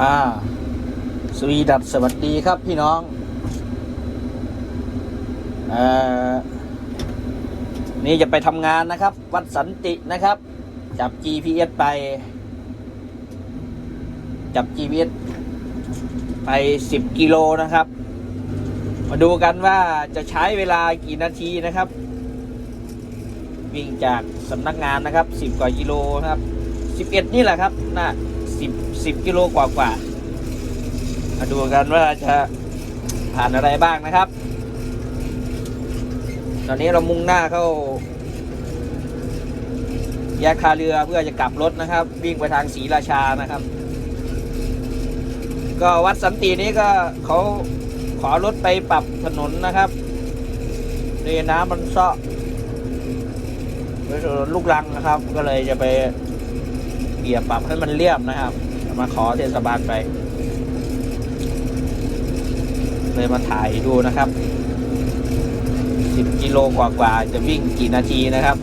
อ่าสวีดัสสวัสดีครับพี่น้องเอ่อนี่จะไปทำงานนะครับ วัดสันตินะครับ จับ GPS ไป จับ GPS ไป 10 กิโลนะครับ มาดูกันว่าจะใช้เวลากี่นาทีนะครับ วิ่งจากสำนักงานนะครับ 10 กว่ากิโลนะครับ 11 นี่แหละครับน่า 10 10กิโลกว่ากว่าๆมาดูกันว่าจะผ่านอะไรบ้างนะครับ ตอนนี้เรามุ่งหน้าเข้า แยกคาเรือเพื่อจะกลับรถนะครับ วิ่งไปทางศรีราชานะครับ ก็วัดสันตินี้ก็เขาขอรถไปปรับถนนนะครับเรน้ำมันเซาะลูกรังนะครับ ก็เลยจะไป เกี่ยปรับให้มันเรียบนะครับ มาขอเทศบาลไป เลยมาถ่ายดูนะครับ 10 กิโลกว่าๆจะวิ่งกี่นาทีนะครับ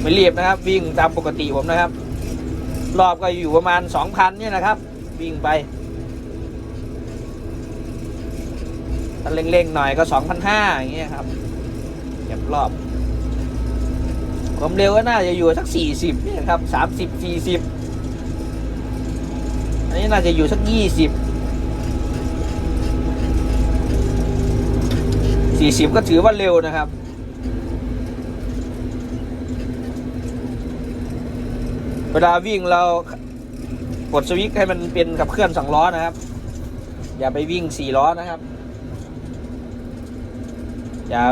ไม่รีบนะครับ วิ่งตามปกติผมนะครับ รอบก็อยู่ประมาณ 2,000เนี่ยนะครับ วิ่งไปถ้าเร่งๆหน่อยก็ 2,500อย่างเงี้ยครับเก็บรอบ ความเร็วก็น่าจะอยู่สัก40เนี่ครับ30 40อันนี้น่าจะอยู่สัก20 40ก็ถือว่าเร็วนะครับเวลาวิ่งเรากดสวิตช์ให้มันเป็นขับเคลื่อนสองล้อนะครับ อย่าไปวิ่งสี่ล้อนะครับ อย่า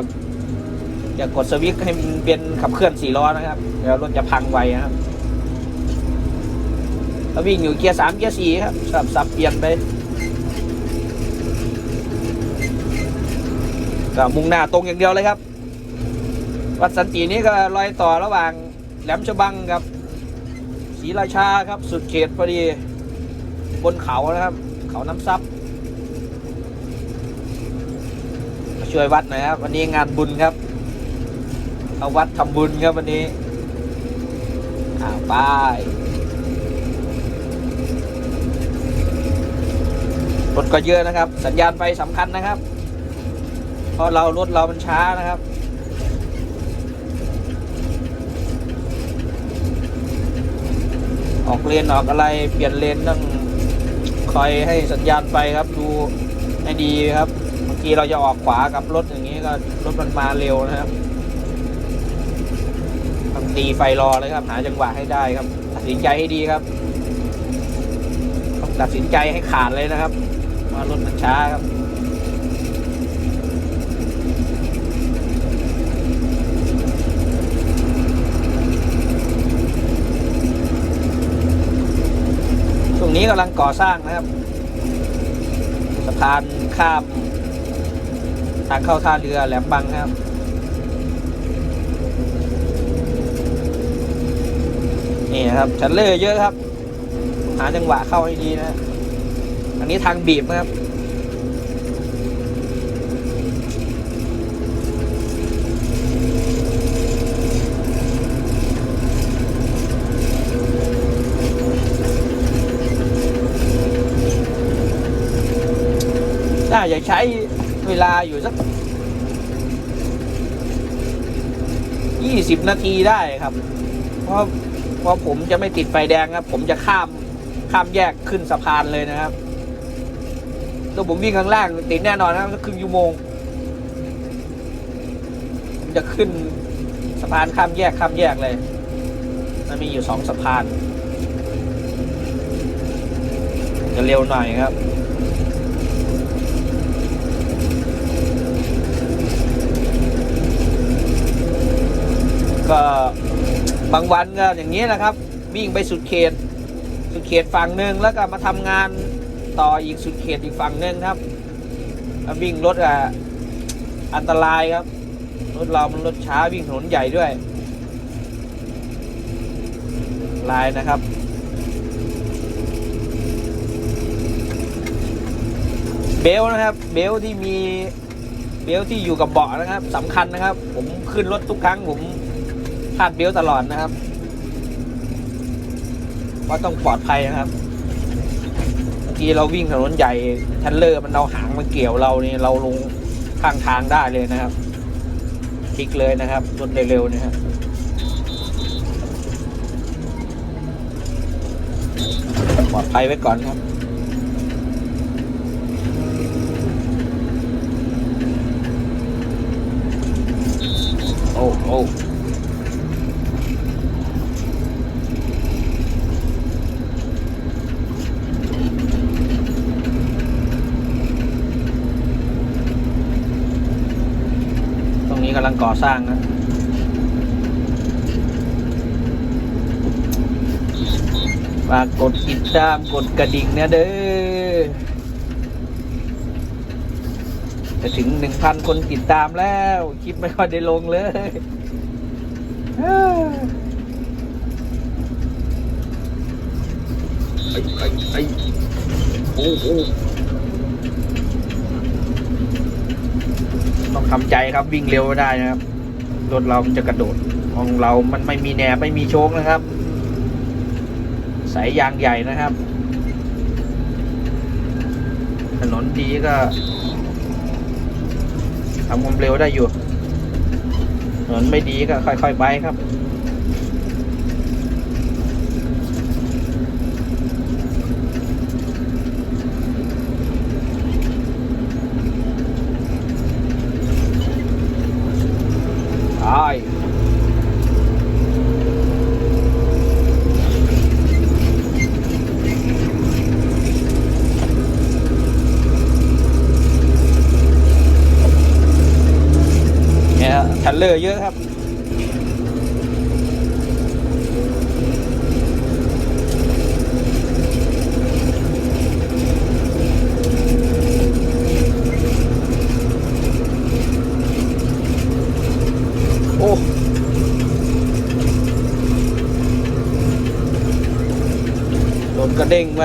อย่ากดสวิตช์ให้มันเป็นขับเคลื่อนสี่ล้อนะครับเดี๋ยวรถจะพังไวครับถ้าวิ่งอยู่เกียร์สามเกียร์สี่ครับสับสับเปลี่ยนไปก็มุ่งหน้าตรงอย่างเดียวเลยครับ วัดสันตินี้ก็รอยต่อระหว่างแหลมฉบังกับศรีราชาครับ สุดเขตพอดีบนเขานะครับ เขาน้ำซับช่วยวัดหน่อยครับ วันนี้งานบุญครับ เอาวัดทำบุญครับวันนี้อ่าไปรถก็เยอะนะครับ สัญญาณไฟสำคัญนะครับ เพราะเรารถเรามันช้านะครับออกเลนออกอะไรเปลี่ยนเลนต้องคอยให้สัญญาณไฟครับดูให้ดีครับบางทีเราจะออกขวากับรถอย่างนี้ก็รถมันมาเร็วนะครับ ตีไฟรอเลยครับ หาจังหวะให้ได้ครับ ตัดสินใจให้ดีครับต้องตัดสินใจให้ขาดเลยนะครับว่ารถมันช้าครับช่วงนี้กำลังก่อสร้างนะครับ สะพานข้าม ทางเข้าท่าเรือแหลมบังครับ นี่นะครับชันเลอร์เยอะครับ หาจังหวะเข้าให้ดีนะ อันนี้ทางบีบนะครับน่าจะใช้เวลาอยู่สักยี่สิบนาทีได้ครับ เพราะ เพราะผมจะไม่ติดไฟแดงครับ ผมจะข้ามข้ามแยกขึ้นสะพานเลยนะครับถ้าผมวิ่งข้างล่างติดแน่นอนนะครับครึ่งชั่วโมงผมจะขึ้นสะพานข้ามแยกข้ามแยกเลย มันมีอยู่สองสะพาน จะเร็วหน่อยครับก็ บางวันก็อย่างนี้นะครับ วิ่งไปสุดเขต สุดเขตฝั่งหนึ่งแล้วก็มาทำงานต่ออีกสุดเขตอีกฝั่งหนึ่งครับวิ่งรถอะอันตรายครับ รถเรามันรถช้าวิ่งถนนใหญ่ด้วยลายนะครับเบลต์นะครับ เบลต์ที่มีเบลต์ที่อยู่กับเบาะนะครับสำคัญนะครับ ผมขึ้นรถทุกครั้งผม คาดเบลต์ตลอดนะครับเพราต้องปลอดภัยนะครับมื่อกี้เราวิ่งถนนใหญ่ทันเลอร์มันเอาหางมาเกี่ยวเราเนี่ยเราลงข้างทางได้เลยนะครับพลิกเลยนะครับรถเร็วๆเนี่ยฮะปลอดภัยไว้ก่อนครับโอ้โอ้ ก่อสร้างนะฝากกดติดตามกดกระดิ่งนะเด้อจะถึงหนึ่งพันคนติดตามแล้ว คลิปไม่ค่อยได้ลงเลยไอ้ไอ้ไอ้โอ้โอ้ ต้องทำใจครับวิ่งเร็วไม่ได้นะครับรถเรามันจะกระโดดของเรามันไม่มีแหนบไม่มีโชงนะครับ สายยางใหญ่นะครับ ถนนดีก็ทำความเร็วได้อยู่ถนนไม่ดีก็ค่อย ๆ ไปครับ ไป เนี่ยทันเลอร์เยอะครับ โอ้โดนกระเด้งไป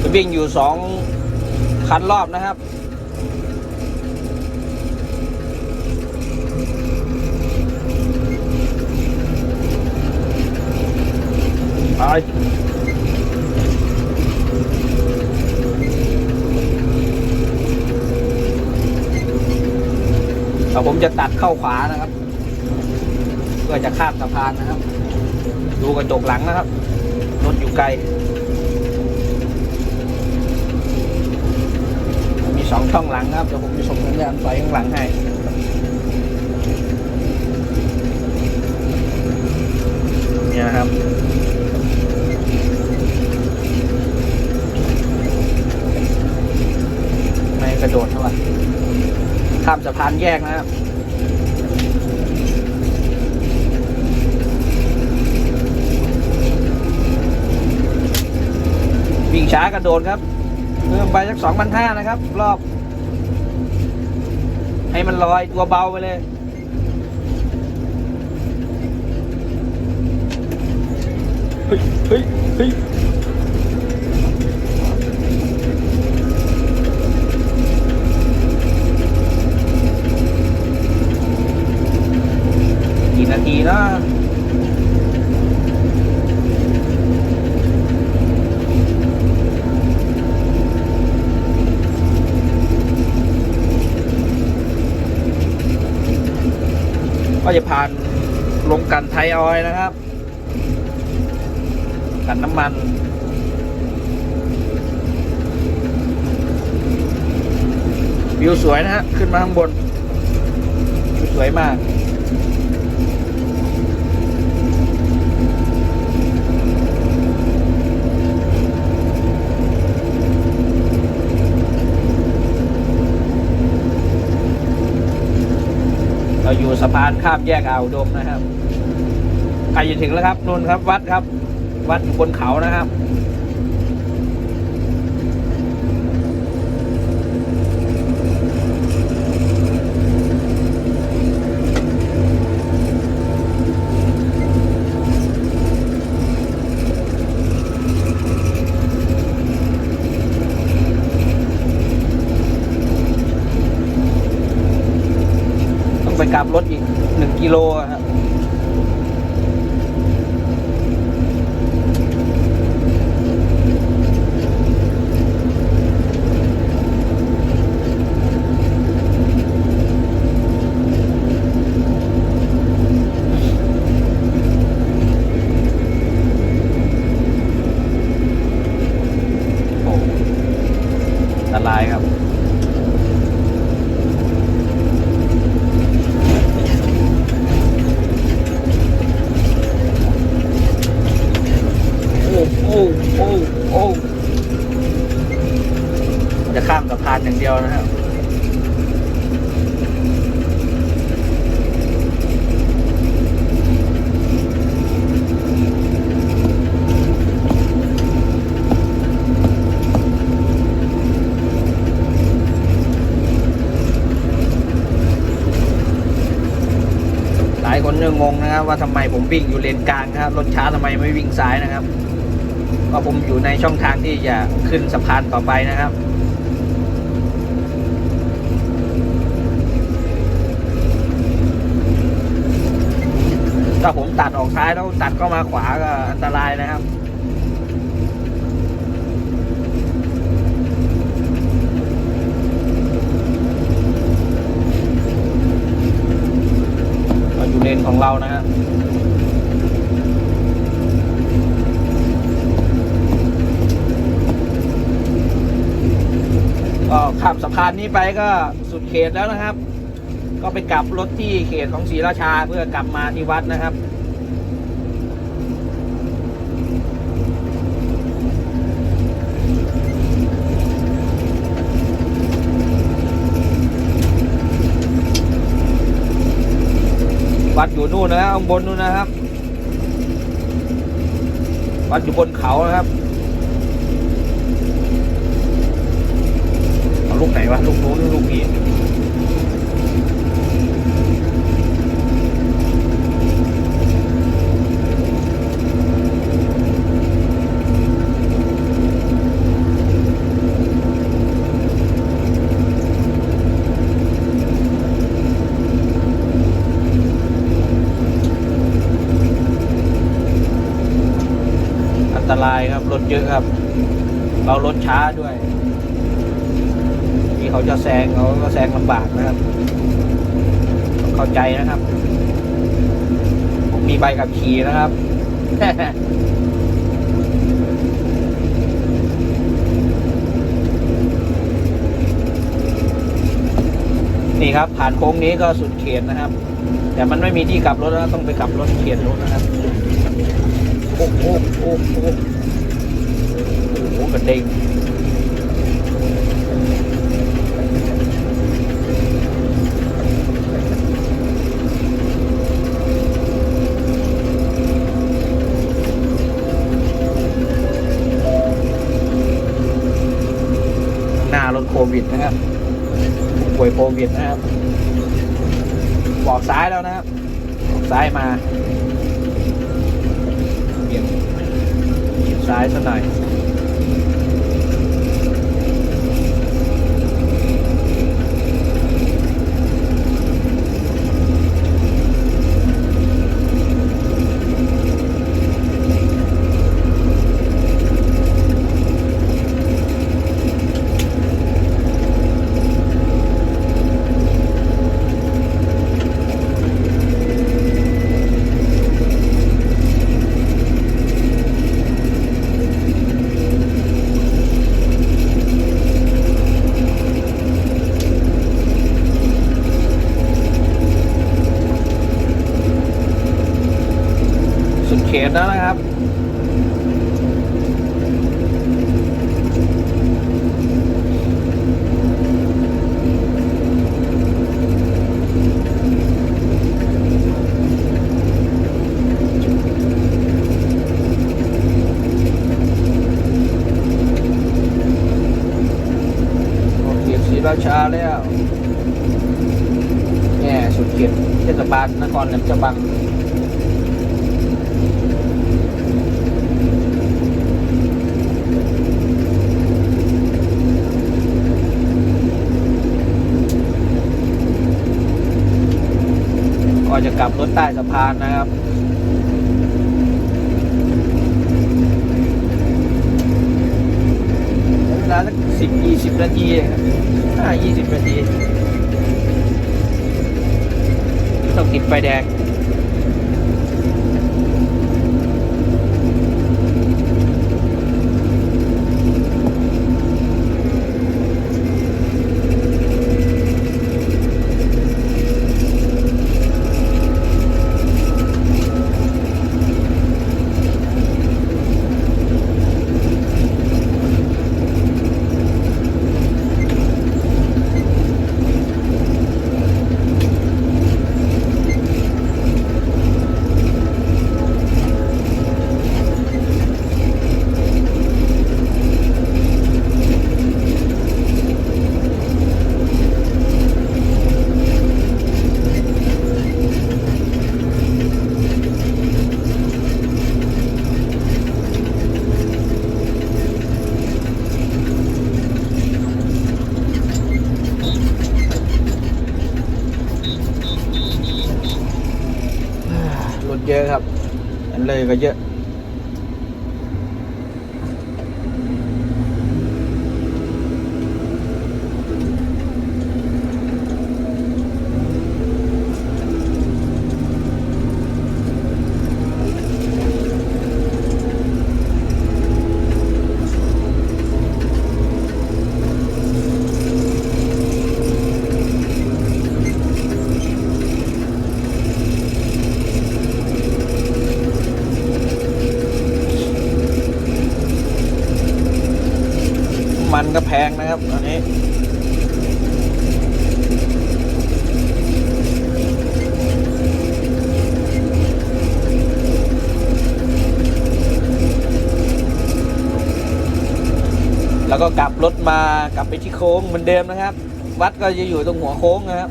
จะวิ่งอยู่สอง คันรอบนะครับ ไปเอาผมจะตัดเข้าขวานะครับ เพื่อจะข้ามสะพานนะครับ ดูกระจกหลังนะครับ รถอยู่ไกล มี สองช่องหลังนะครับเดี๋ยวผมจะส่งสัญญาณไฟข้างหลังให้เนี่ยครับไม่กระโดดเท่าไหร่ข้ามสะพานแยกนะครับวิ่งช้ากระโดดครับ เพิ่มไปสักสองพันห้านะครับ รอบ ให้มันลอยตัวเบาไปเลยเฮ้ยเฮ้ยเฮ้ยกี่นาทีนะ ก็จะผ่านลงกันไทยออยนะครับ กันน้ำมัน วิวสวยนะฮะ ขึ้นมาข้างบน วิวสวยมาก เราอยู่สะพานข้ามแยกอ่าวดมนะครับใกล้จะถึงแล้วครับนู่นครับวัดครับ วัดอยู่บนเขานะครับ กลับรถอีก 1 กิโลครับ โอ้โอ้โอ้จะข้ามสะพานอย่างเดียวนะครับหลายคนเรื่องงงนะครับว่าทำไมผมวิ่งอยู่เลนกลางครับรถช้าทำไมไม่วิ่งซ้ายนะครับ ก็ผมอยู่ในช่องทางที่จะขึ้นสะพานต่อไปนะครับ ถ้าผมตัดออกซ้ายแล้วตัดก็มาขวาก็อันตรายนะครับ เราอยู่เลนของเรานะครับ ก็ ขับสะพานนี้ไปก็สุดเขตแล้วนะครับ ก็ไปกลับรถที่เขตของศรีราชาเพื่อกลับมาที่วัดนะครับวัดอยู่นู่นนะครับข้างบนนู่นนะครับ วัดอยู่บนเขานะครับเอา ลูกไหนวะ ลูกนู้นหรือลูกนี้อันตรายครับ รถเยอะครับ เรารถช้าด้วย ที่เขาจะแซงเขาก็แซงลำบากนะครับต้องเข้าใจนะครับ ผมมีใบขับขี่นะครับนี่ครับ ผ่านโค้งนี้ก็สุดเขตนะครับ แต่มันไม่มีที่กลับรถนะต้องไปกลับรถเขตรถนะครับโอ้โหโอ้โหโอ้โหโอ้โหกระเด้ง นโควิดนะครับป่วยโควิดนะครับบอกซ้ายแล้วนะครับบอกซ้ายมาเบี่ยงซ้ายสักหน่อยสุดเขตแล้วนะครับ โอเคศรีราชาแล้วแง่สุดเขตเทศบาลนครแหลมฉบัง ก็จะกลับรถใต้สะพานนะครับเวลาสักสิบยี่สิบนาทีห้ายี่สิบนาทีต้องติดไฟแดง น รถเยอะครับ อันเลยก็เยอะ มันก็แพงนะครับอันนี้แล้วก็กลับรถมากลับไปที่โค้งเหมือนเดิมนะครับ วัดก็จะอยู่ตรงหัวโค้งนะครับ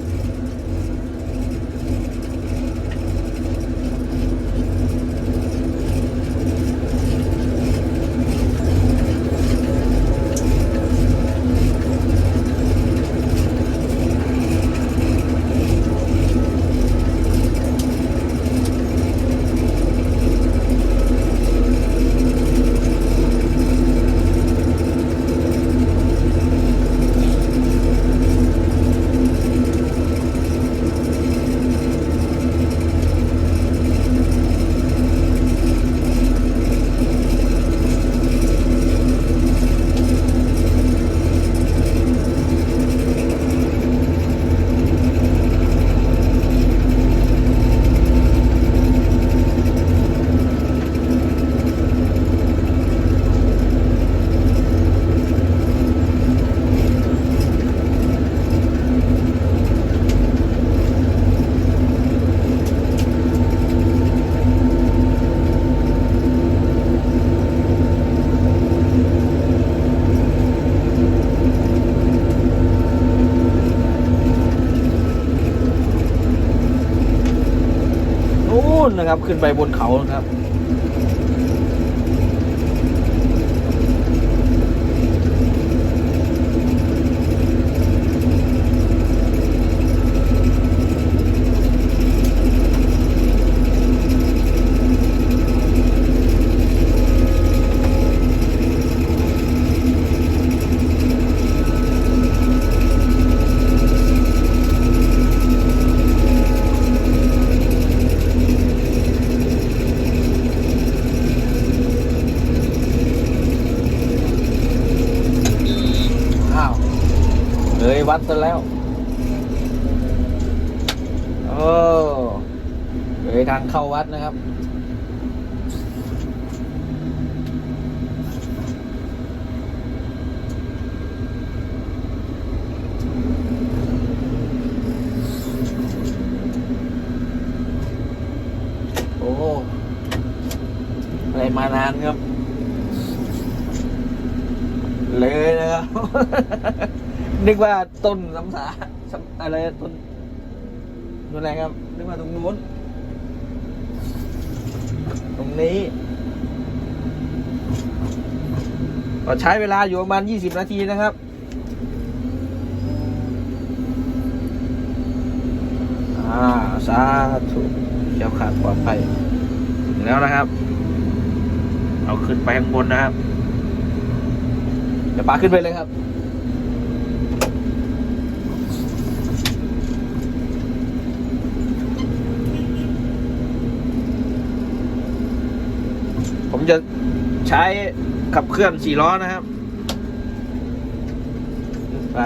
นะครับ ขึ้นไปบนเขานะครับ อ้าวเลย วัดซะแล้ว โอ้เลยทางเข้าวัดนะครับ โอ้อะไรมานานครับ เลยนะครับ นึกว่าต้นสำสาอะไรต้นต้นอะไรครับนึกว่าตรงนู้น ตรงนี้ก็ใช้เวลาอยู่ประมาณ 20 นาทีนะครับ อ่า สาธุเจ้าขาดปลอดภัยถึงแล้วนะครับ เอาขึ้นไปข้างบนนะครับ เดี๋ยวปาขึ้นไปเลยครับ ผมจะใช้ขับเคลื่อนสี่ล้อนะครับ ไป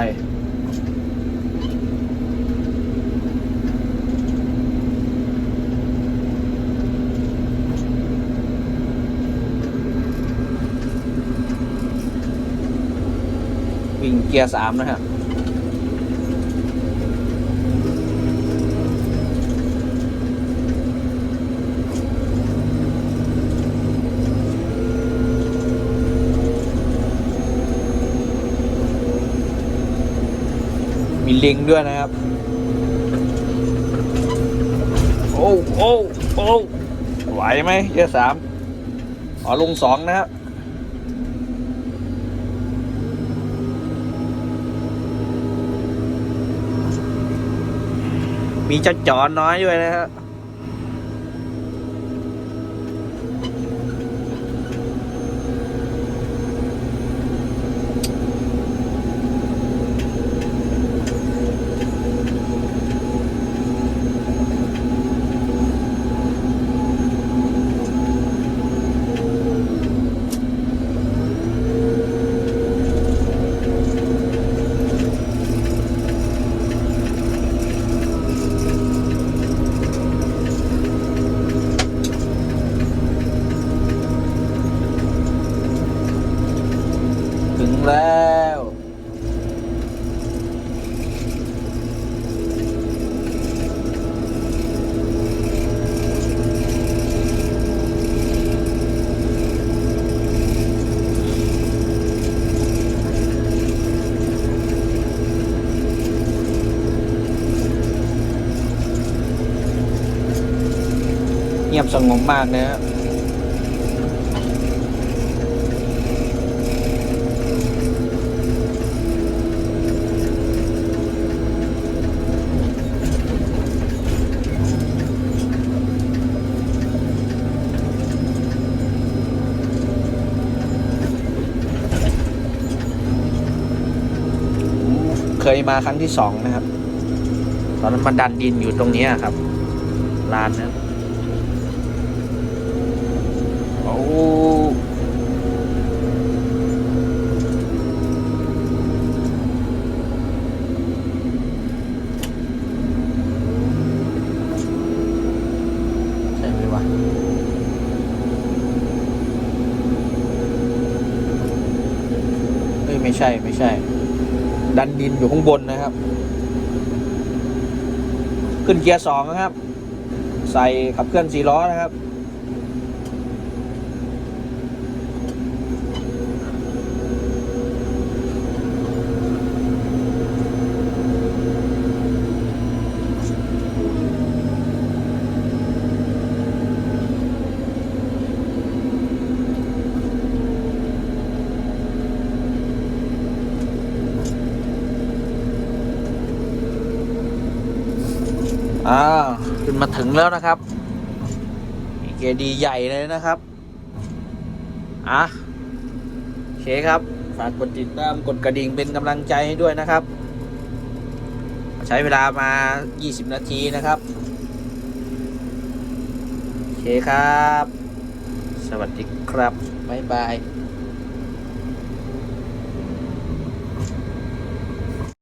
วิ่งเกียร์สามนะครับ มี ลิงด้วยนะครับ โอ้โอ้โอ้ไหวไหมเกียร์สามอ๋อลงสองนะครับมีเจ้าจอนน้อยด้วยนะครับ เงียบ สงบมากนะครับเคยมาครั้งที่สองนะครับ ตอนนั้นมันดันดินอยู่ตรงนี้ครับลานนะโอ้ใช่ ไหมวะเอ้ยไม่ใช่ไม่ใช่ ดันดินอยู่ข้างบนนะครับ ขึ้นเกียร์สองนะครับ ใส่ขับเคลื่อนสี่ล้อนะครับ อ่าขึ้นมา ถึงแล้วนะครับเกดีใหญ่เลยนะครับ อะโอเคครับ ฝากกดติดตามกดกระดิ่งเป็นกำลังใจให้ด้วยนะครับ ใช้เวลามา 20 นาทีนะครับโอเคครับ สวัสดีครับ บ๊ายบาย